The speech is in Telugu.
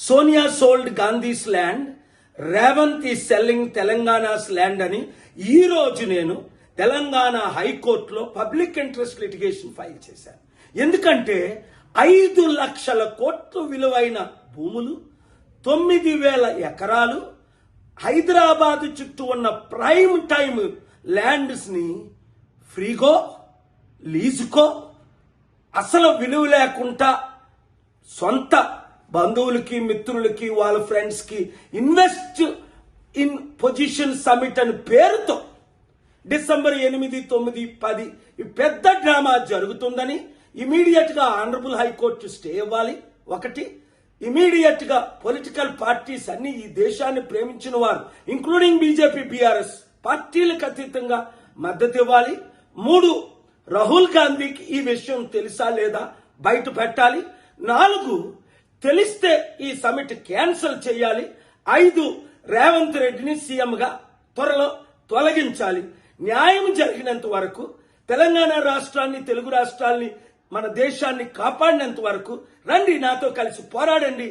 Sonia sold Gandhi's land Revanth is selling Telangana's land అని ఈ రోజు నేను తెలంగాణ హైకోర్టులో పబ్లిక్ ఇంట్రెస్ట్ లిటిగేషన్ ఫైల్ చేశాను. ఎందుకంటే ఐదు లక్షల కోట్ల విలువైన భూములు తొమ్మిది వేల ఎకరాలు హైదరాబాద్ చుట్టూ ఉన్న ప్రైమ్ టైమ్ ల్యాండ్స్ని ఫ్రీగో లీజుకో అసలు విలువ లేకుండా సొంత బంధువులకి మిత్రులకి వాళ్ళ ఫ్రెండ్స్కి ఇన్వెస్ట్ ఇన్ పొజిషన్ సమిట్ అని పేరుతో డిసెంబర్ ఎనిమిది తొమ్మిది పది ఈ పెద్ద డ్రామా జరుగుతుందని ఇమీడియట్గా ఆనరబుల్ హైకోర్టు స్టే ఇవ్వాలి. ఒకటి ఇమీడియట్గా పొలిటికల్ పార్టీస్ అన్ని ఈ దేశాన్ని ప్రేమించిన వారు ఇంక్లూడింగ్ బీజేపీ బీఆర్ఎస్ పార్టీలకు అతీతంగా మద్దతు ఇవ్వాలి. మూడు రాహుల్ గాంధీకి ఈ విషయం తెలుసా లేదా? బయట పెట్టాలి. నాలుగు తెలిస్తే ఈ సమిట్ క్యాన్సిల్ చేయాలి. ఐదు రేవంత్ రెడ్డిని సీఎంగా త్వరలో తొలగించాలి. న్యాయం జరిగినంత వరకు తెలంగాణ రాష్ట్రాన్ని తెలుగు రాష్ట్రాల్ని మన దేశాన్ని కాపాడినంత వరకు రండి నాతో కలిసి పోరాడండి.